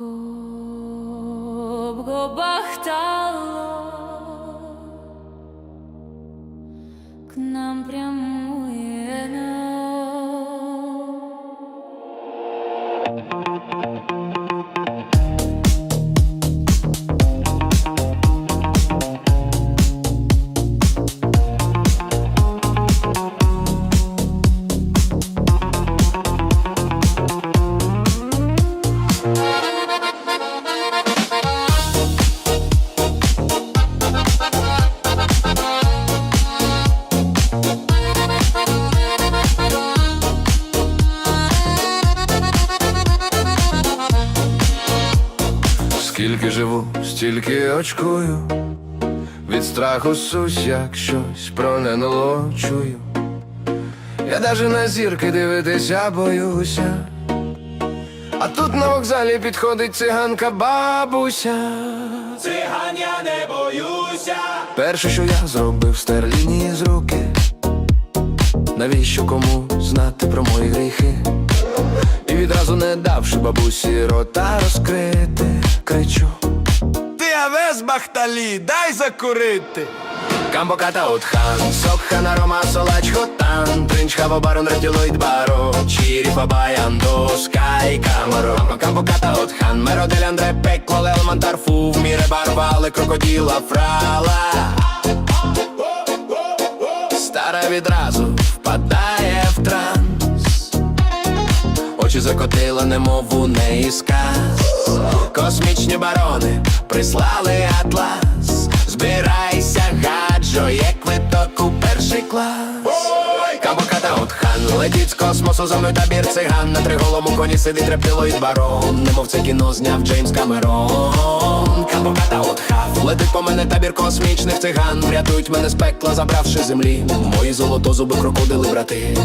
Хоп, гобахтало Скільки живу, стільки очкую, від страху сусь, як щось про НЛО чую. Я даже на зірки дивитися боюся. А тут на вокзалі підходить циганка бабуся. Циган я не боюся, Перше, що я зробив, стер лінії з руки. Навіщо кому знати про мої гріхи? І відразу не давши бабусі рота розкрити, кричу. ти авес бахталі, дай закурити. Камбоката утхан, сокхана рома солач хотан, тринч хавобарон ретілоїд баро, чірі фабаяндо, скай камаро. Камбоката утхан, меродель андре пекло, лелман тарфу, в міре барвали крокоділа фрала. Стара відразу очі закотила, немов у неї сказ. Космічні барони прислали атлас. Збирайся, гаджо, є квиток у перший клас. Кабоката от хан, летіть з космосу за мною табір циган. На триголому коні сидить рептилоїд барон. Немов це кіно зняв Джеймс Камерон. Кабоката от хав, летить по мене табір космічних циган. Врятують мене з пекла, забравши землі. Мої золотозуби крокодили брати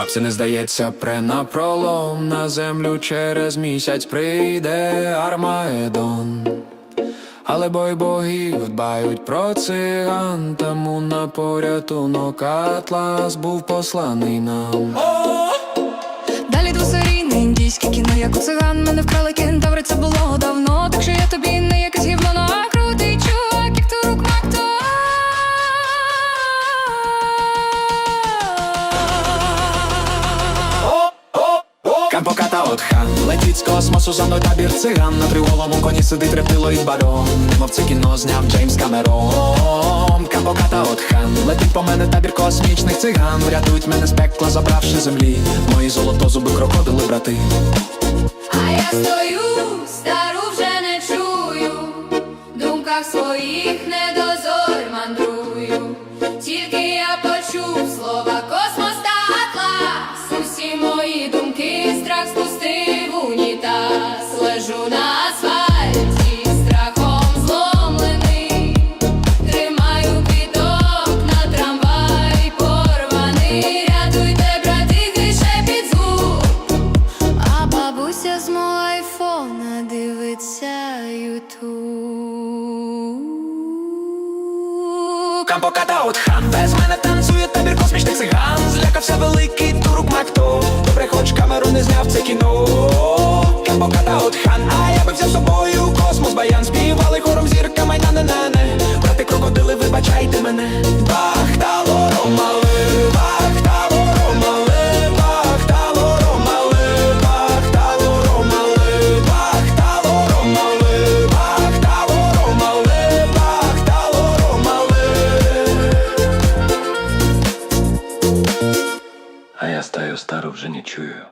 Бабці не здається, пре на землю через місяць прийде Армаедон. Але бой богів дбають про циган, тому на порятунок Атлас був посланий нам. Далі двосерійне індійське кіно, як у циган мене вкрали кентаври, це було давно. От Летіть з космосу за мною табір циган. На триголому коні сидить рептилоїд барон Мов це кіно зняв Джеймс Камерон. Кампоката от хан. Летить по мене табір космічних циган. Врятують мене з пекла, забравши землі. Мої золотозуби крокодили брати. А я стою, стару Кампоката от хан Без мене танцює табір космічних циган. Злякався великий турок Макто. Добре, хоч камеру не зняв це кіно я стаю стару вже не чую.